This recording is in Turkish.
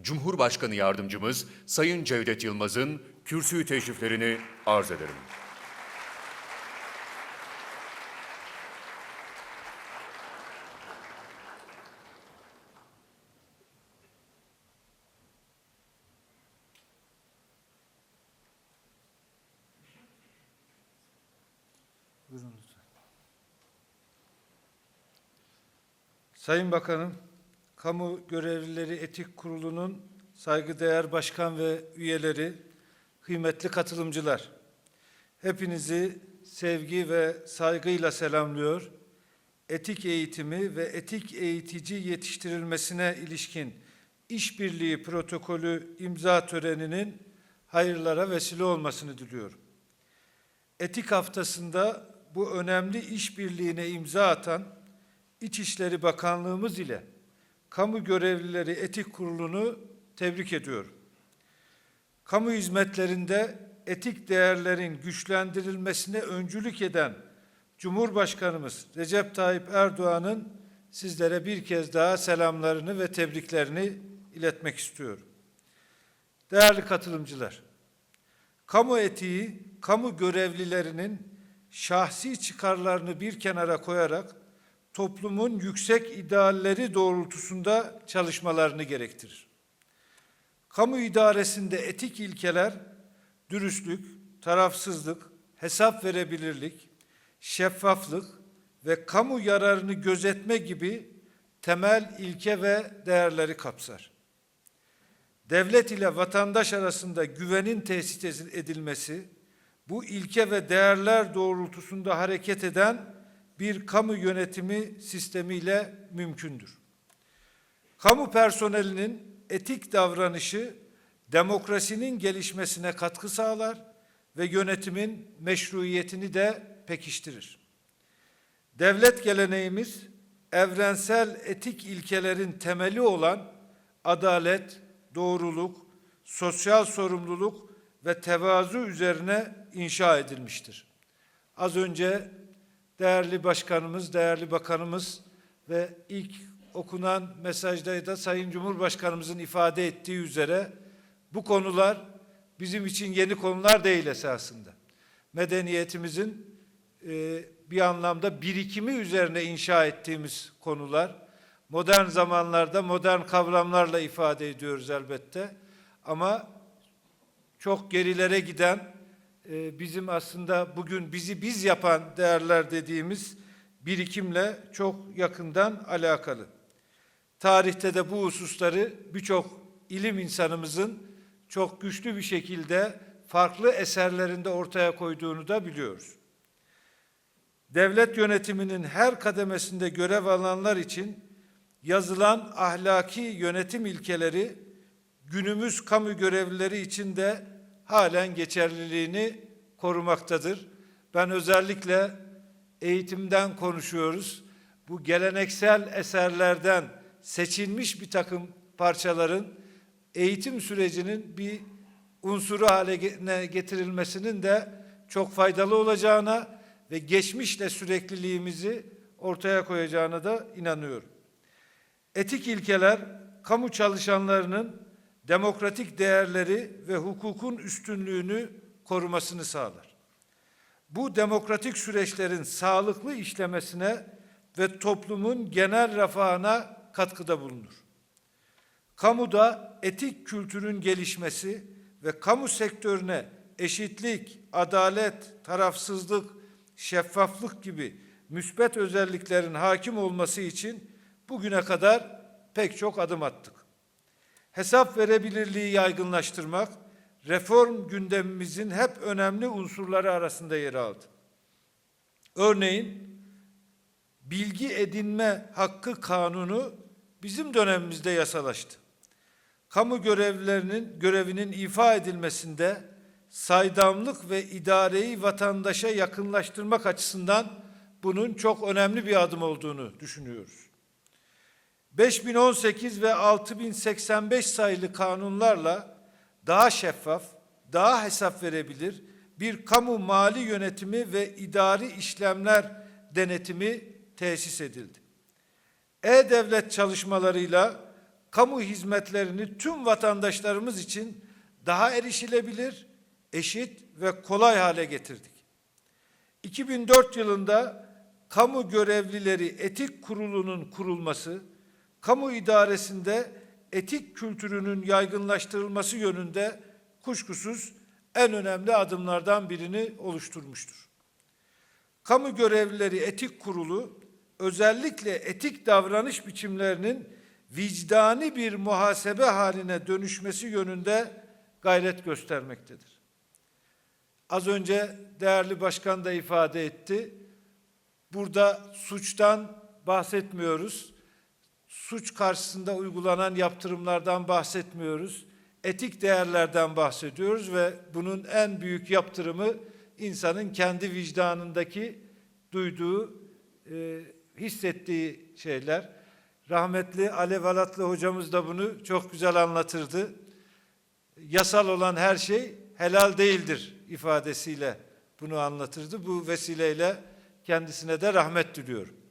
Cumhurbaşkanı Yardımcımız Sayın Cevdet Yılmaz'ın kürsüyü teşriflerini arz ederim. Sayın Bakanım, Kamu Görevlileri Etik Kurulu'nun saygıdeğer başkan ve üyeleri, kıymetli katılımcılar, hepinizi sevgi ve saygıyla selamlıyor. Etik eğitimi ve etik eğitici yetiştirilmesine ilişkin işbirliği protokolü imza töreninin hayırlara vesile olmasını diliyorum. Etik haftasında bu önemli işbirliğine imza atan İçişleri Bakanlığımız ile Kamu Görevlileri Etik Kurulu'nu tebrik ediyorum. Kamu hizmetlerinde etik değerlerin güçlendirilmesine öncülük eden Cumhurbaşkanımız Recep Tayyip Erdoğan'ın sizlere bir kez daha selamlarını ve tebriklerini iletmek istiyorum. Değerli katılımcılar, kamu etiği, kamu görevlilerinin şahsi çıkarlarını bir kenara koyarak toplumun yüksek idealleri doğrultusunda çalışmalarını gerektirir. Kamu idaresinde etik ilkeler, dürüstlük, tarafsızlık, hesap verebilirlik, şeffaflık ve kamu yararını gözetme gibi temel ilke ve değerleri kapsar devlet ile vatandaş arasında güvenin tesis edilmesi, bu ilke ve değerler doğrultusunda hareket eden bir kamu yönetimi sistemiyle mümkündür. Kamu personelinin etik davranışı demokrasinin gelişmesine katkı sağlar ve yönetimin meşruiyetini de pekiştirir. Devlet geleneğimiz evrensel etik ilkelerin temeli olan adalet, doğruluk, sosyal sorumluluk ve tevazu üzerine inşa edilmiştir. Az önce değerli başkanımız, değerli bakanımız ve ilk okunan mesajda da Sayın Cumhurbaşkanımızın ifade ettiği üzere bu konular bizim için yeni konular değil esasında. Medeniyetimizin e, bir anlamda birikimi üzerine inşa ettiğimiz konular. Modern zamanlarda modern kavramlarla ifade ediyoruz elbette. Ama çok gerilere giden e, bizim aslında bugün bizi biz yapan değerler dediğimiz birikimle çok yakından alakalı. Tarihte de bu hususları birçok ilim insanımızın çok güçlü bir şekilde farklı eserlerinde ortaya koyduğunu da biliyoruz. Devlet yönetiminin her kademesinde görev alanlar için yazılan ahlaki yönetim ilkeleri günümüz kamu görevlileri için de halen geçerliliğini korumaktadır. Ben özellikle eğitimden konuşuyoruz. Bu geleneksel eserlerden seçilmiş bir takım parçaların eğitim sürecinin bir unsuru haline getirilmesinin de çok faydalı olacağına ve geçmişle sürekliliğimizi ortaya koyacağına da inanıyorum. Etik ilkeler kamu çalışanlarının demokratik değerleri ve hukukun üstünlüğünü korumasını sağlar. Bu demokratik süreçlerin sağlıklı işlemesine ve toplumun genel refahına katkıda bulunur. Kamuda etik kültürün gelişmesi ve kamu sektörüne eşitlik, adalet, tarafsızlık, şeffaflık gibi müsbet özelliklerin hakim olması için bugüne kadar pek çok adım attık. Hesap verebilirliği yaygınlaştırmak, reform gündemimizin hep önemli unsurları arasında yer aldı. Örneğin, bilgi edinme hakkı kanunu bizim dönemimizde yasalaştı. Kamu görevlilerinin görevinin ifa edilmesinde saydamlık ve idareyi vatandaşa yakınlaştırmak açısından bunun çok önemli bir adım olduğunu düşünüyoruz. 5018 ve 6085 sayılı kanunlarla daha şeffaf, daha hesap verebilir bir kamu mali yönetimi ve idari işlemler denetimi tesis edildi. E-Devlet çalışmalarıyla kamu hizmetlerini tüm vatandaşlarımız için daha erişilebilir, eşit ve kolay hale getirdik. 2004 yılında kamu görevlileri etik kurulunun kurulması, kamu idaresinde etik kültürünün yaygınlaştırılması yönünde kuşkusuz en önemli adımlardan birini oluşturmuştur. Kamu görevlileri etik kurulu özellikle etik davranış biçimlerinin vicdani bir muhasebe haline dönüşmesi yönünde gayret göstermektedir. Az önce değerli başkan da ifade etti. Burada suçtan bahsetmiyoruz. Suç karşısında uygulanan yaptırımlardan bahsetmiyoruz. Etik değerlerden bahsediyoruz ve bunun en büyük yaptırımı insanın kendi vicdanındaki duyduğu, e, hissettiği şeyler. Rahmetli Alev Alatlı hocamız da bunu çok güzel anlatırdı. Yasal olan her şey helal değildir ifadesiyle bunu anlatırdı. Bu vesileyle kendisine de rahmet diliyorum.